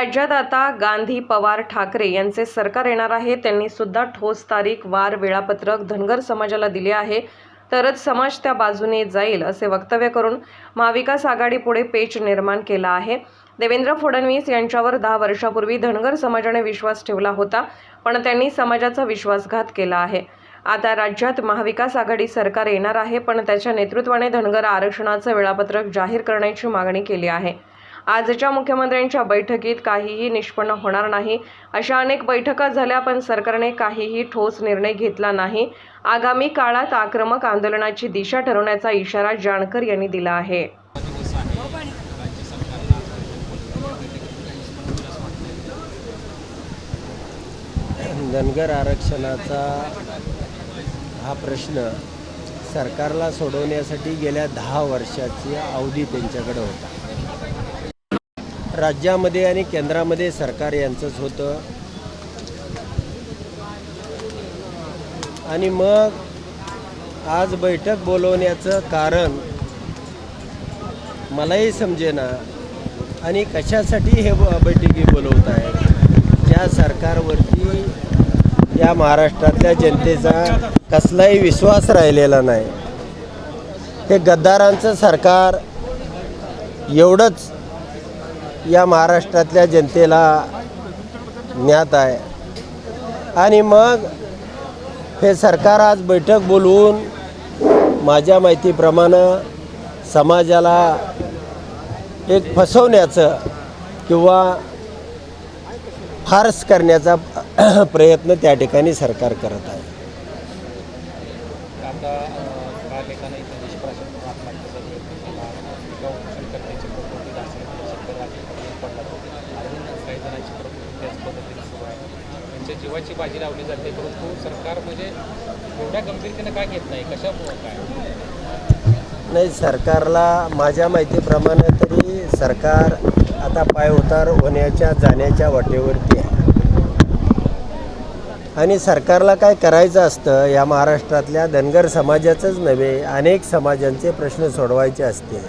राज्यात आता गांधी पवार ठाकरे यांचे सरकार येणार आहे. त्यांनी सुद्धा ठोस तारीख वार वेळापत्रक धनगर समाजाला दिले आहे. तरच समाज त्या बाजूने जाईल असे वक्तव्य करून महाविकास आघाडी पुढे पेच निर्माण केला आहे. देवेंद्र फडणवीस यांच्यावर दहा वर्षापूर्वी धनगर समाजाने विश्वास ठेवला होता पण त्यांनी समाजाचा विश्वासघात केला आहे. आता राज्यात महाविकास आघाडी सरकार येणार आहे पण त्याच्या नेतृत्वाने धनगर आरक्षणाचं वेळापत्रक जाहीर करण्याची मागणी केली आहे. आजच्या मुख्यमंत्र्यांच्या बैठकीत काहीही निष्पन्न होणार नाही. अशा अनेक बैठका झाल्या पण सरकारने काहीही ठोस निर्णय घेतला नाही. आगामी काळात आक्रमक आंदोलनाची दिशा ठरवण्याचा इशारा जानकर यांनी दिला आहे. धनगर आरक्षणाचा हा प्रश्न सरकारला सोडवण्यासाठी गेल्या दहा वर्षाची अवधी त्यांच्याकडे होता. राज्यामध्ये आणि केंद्रामध्ये सरकार यांचंच होतं. आणि मग आज बैठक बोलवण्याचं कारण मलाही समजेना आणि कशासाठी हे बैठकी बोलवत आहे? ज्या सरकारवरती या महाराष्ट्रातल्या जनतेचा कसलाही विश्वास राहिलेला नाही. हे गद्दारांचं सरकार एवढंच या महाराष्ट्रातल्या जनतेला ज्ञात आहे. आणि मग हे सरकार आज बैठक बोलवून माझ्या माहितीप्रमाणे समाजाला एक फसवण्याचं किंवा फारस करण्याचा प्रयत्न त्या ठिकाणी सरकार करत आहे आता काल एकानं इथं निष्प्रशासन आत्महत्येचा प्रयत्न केला एका उपोषणकर्त्याची प्रकृती ढासळली शेतकरी राज्यकर्ते पडला अजून काही जणांची प्रकृती त्याच पद्धतीने सुरू आहे त्यांच्या जीवाची बाजी लावली जाते परंतु सरकार म्हणजे एवढ्या गंभीरतेनं काय घेत नाही? कशामुळं काय? नाही सरकारला माझ्या माहितीप्रमाणे तरी सरकार आता पाय उतार होण्याच्या जाण्याच्या वाटेवरती आहे. आणि सरकारला काय करायचं असतं या महाराष्ट्रातल्या धनगर समाजाचंच नव्हे अनेक समाजांचे प्रश्न सोडवायचे असते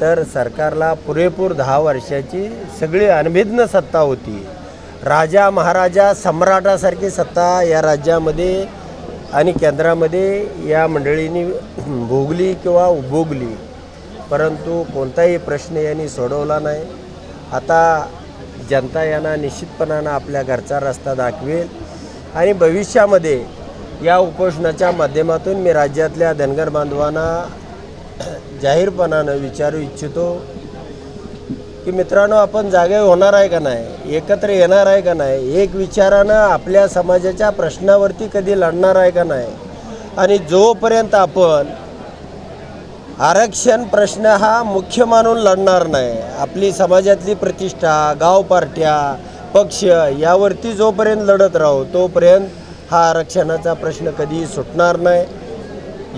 तर सरकारला पुरेपूर दहा वर्षाची सगळी अनभिज्ञ सत्ता होती. राजा महाराजा सम्राटासारखी सत्ता या राज्यामध्ये आणि केंद्रामध्ये या मंडळींनी भोगली किंवा उपभोगली. परंतु कोणताही प्रश्न यांनी सोडवला नाही. आता जनता यांना निश्चितपणानं आपल्या घरचा रस्ता दाखवेल आणि भविष्यामध्ये या उपोषणाच्या माध्यमातून मी राज्यातल्या धनगर बांधवांना जाहीरपणानं विचारू इच्छितो. की मित्रांनो आपण जागे होणार आहे का नाही? एकत्र येणार आहे का नाही? एक विचारानं आपल्या समाजाच्या प्रश्नावरती कधी लढणार आहे का नाही? आणि जोपर्यंत आपण आरक्षण प्रश्न हा मुख्य मानून लढणार नाही आपली समाजातली प्रतिष्ठा गाव पार्ट्या पक्ष यावरती जोपर्यंत लढत राहू तोपर्यंत हा आरक्षणाचा प्रश्न कधी सुटणार नाही.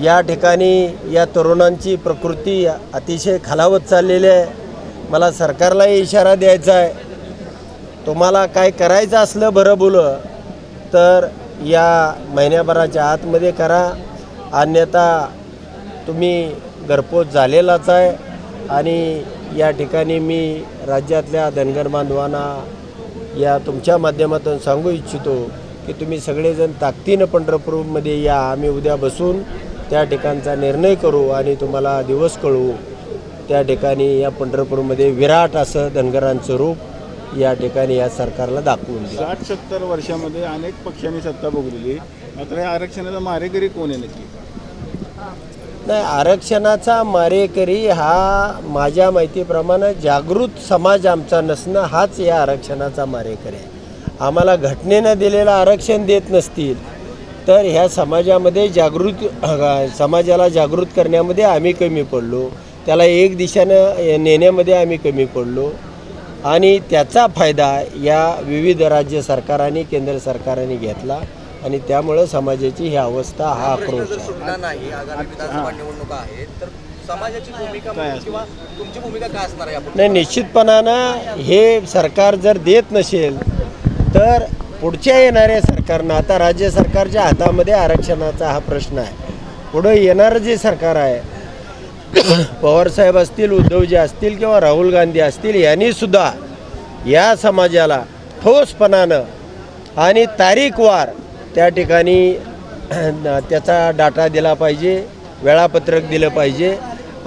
या ठिकाणी या तरुणांची प्रकृती अतिशय खालावत चाललेली आहे. मला सरकारलाही इशारा द्यायचा आहे. तुम्हाला काय करायचं असलं बरं बोलं तर या महिन्याभराच्या आतमध्ये करा. अन्यथा तुम्ही घरपोच झालेलाच आहे. आणि या ठिकाणी मी राज्यातल्या धनगर बांधवांना या तुमच्या माध्यमातून सांगू इच्छितो की तुम्ही सगळेजण ताकदीनं पंढरपूरमध्ये या. आम्ही उद्या बसून त्या ठिकाणचा निर्णय करू आणि तुम्हाला दिवस कळवू. त्या ठिकाणी या पंढरपूरमध्ये विराट असं धनगरांचं रूप या ठिकाणी या सरकारला दाखवून दिलं. साठ सत्तर वर्षामध्ये अनेक पक्षांनी सत्ता भोगलेली. मात्र या आरक्षणाचा मारेकरी कोण आहे नक्की? नाही आरक्षणाचा मारेकरी हा माझ्या माहितीप्रमाणे जागृत समाज आमचा नसणं हाच या आरक्षणाचा मारेकरी आहे. आम्हाला घटनेनं दिलेलं आरक्षण देत नसतील तर ह्या समाजामध्ये जागृत समाजाला जागृत करण्यामध्ये आम्ही कमी पडलो. त्याला एक दिशेनं नेण्यामध्ये आम्ही कमी पडलो. आणि त्याचा फायदा या विविध राज्य सरकारांनी केंद्र सरकारांनी घेतला. आणि त्यामुळं समाजाची ही अवस्था हा आक्रोश आहे. सुटणार नाही आगामी विधानसभा निवडणुका आहेत तर समाजाची भूमिका काय म्हणून किंवा तुमची भूमिका काय असणार आहे यापुढे नाही निश्चितपणानं हे सरकार जर देत नसेल तर पुढच्या येणाऱ्या सरकारनं आता राज्य सरकारच्या हातामध्ये आरक्षणाचा हा प्रश्न आहे. पुढं येणारं जे सरकार आहे पवारसाहेब असतील उद्धवजी असतील किंवा राहुल गांधी असतील यांनी सुद्धा या समाजाला ठोसपणानं आणि तारीखवार त्या ठिकाणी त्याचा डाटा दिला पाहिजे वेळापत्रक दिलं पाहिजे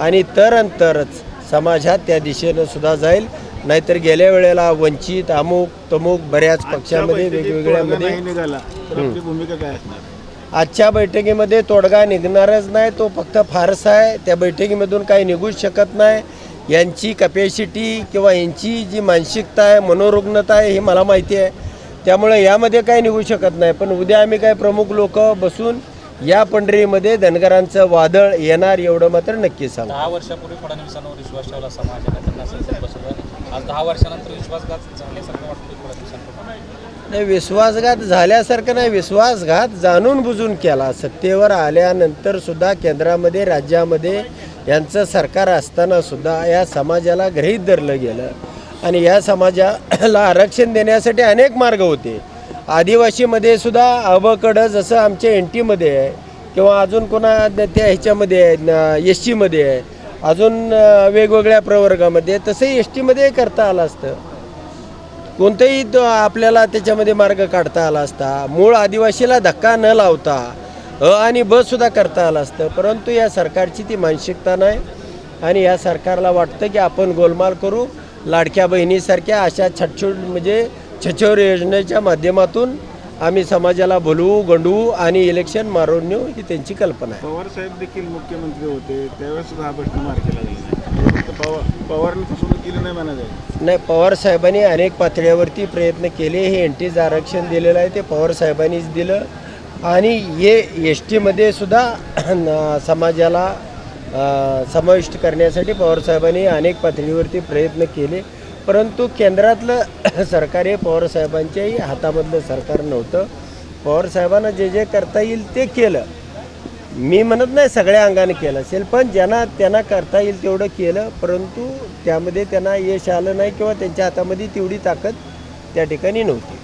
आणि तरं तरच समाज हा त्या दिशेनं सुद्धा जाईल. नाहीतर गेल्या वेळेला वंचित अमुक तमुक बऱ्याच पक्षामध्ये वेगवेगळ्यामध्ये भूमिका काय असणार? आजच्या बैठकीमध्ये तोडगा निघणारच नाही तो फक्त फारसा आहे. त्या बैठकीमधून काही निघूच शकत नाही. यांची कपॅसिटी किंवा यांची जी मानसिकता आहे मनोरुग्णता आहे हे मला माहिती आहे. त्यामुळे यामध्ये काही निघू शकत नाही. पण उद्या आम्ही काय प्रमुख लोक बसून या पंढरीमध्ये धनगरांचं वादळ येणार एवढं मात्र नक्की सांग. दहा वर्षापूर्वी फडणवीसांवर विश्वास ठेवला समाजाने त्यांना बसवलं. आज दहा वर्षानंतर विश्वासघात झाल्यासारखं वाटतं नाही विश्वासघात झाल्यासारखं नाही. विश्वासघात जाणून बुजून केला. सत्तेवर आल्यानंतर सुद्धा केंद्रामध्ये राज्यामध्ये यांचं सरकार असताना सुद्धा या समाजाला गृहीत धरलं गेलं. आणि या समाजाला आरक्षण देण्यासाठी अनेक मार्ग होते. आदिवासीमध्ये सुद्धा अवकडं जसं आमच्या एन टीमध्ये आहे किंवा अजून कोणा त्या ह्याच्यामध्ये आहे एस टीमध्ये आहे अजून वेगवेगळ्या प्रवर्गामध्ये तसंही एस टीमध्ये करता आलं असतं. कोणताही तो आपल्याला त्याच्यामध्ये मार्ग काढता आला असता मूळ आदिवासीला धक्का न लावता अ आणि ब सुद्धा करता आलं असतं. परंतु या सरकारची ती मानसिकता नाही आणि या सरकारला वाटतं की आपण गोलमाल करू. लाडक्या बहिणीसारख्या अशा छटछोट म्हणजे छछोर योजनेच्या माध्यमातून आम्ही समाजाला बोलवू गंडवू आणि इलेक्शन मारून नेऊ ही त्यांची कल्पना आहे. पवार साहेब देखील मुख्यमंत्री होते. त्यावेळेस हा प्रश्न मार्गी लागला पवारने फसवणूक केली नाही म्हणा नाही पवार साहेबांनी अनेक पातळ्यावरती प्रयत्न केले. हे एन टीचं आरक्षण दिलेलं आहे ते पवार साहेबांनीच दिलं. आणि हे एस टीमध्ये सुद्धा समाजाला समाविष्ट करण्यासाठी पवार साहेबांनी अनेक पातळीवरती प्रयत्न केले. परंतु केंद्रातलं सरकार हे पवार साहेबांच्याही हातामधलं सरकार नव्हतं. पवार साहेबांना जे जे करता येईल ते केलं. मी म्हणत नाही सगळ्या अंगाने केलं असेल पण ज्यांना त्यांना करता येईल तेवढं केलं परंतु त्यामध्ये त्यांना यश आलं नाही किंवा त्यांच्या हातामध्ये तेवढी ताकद त्या ठिकाणी नव्हती.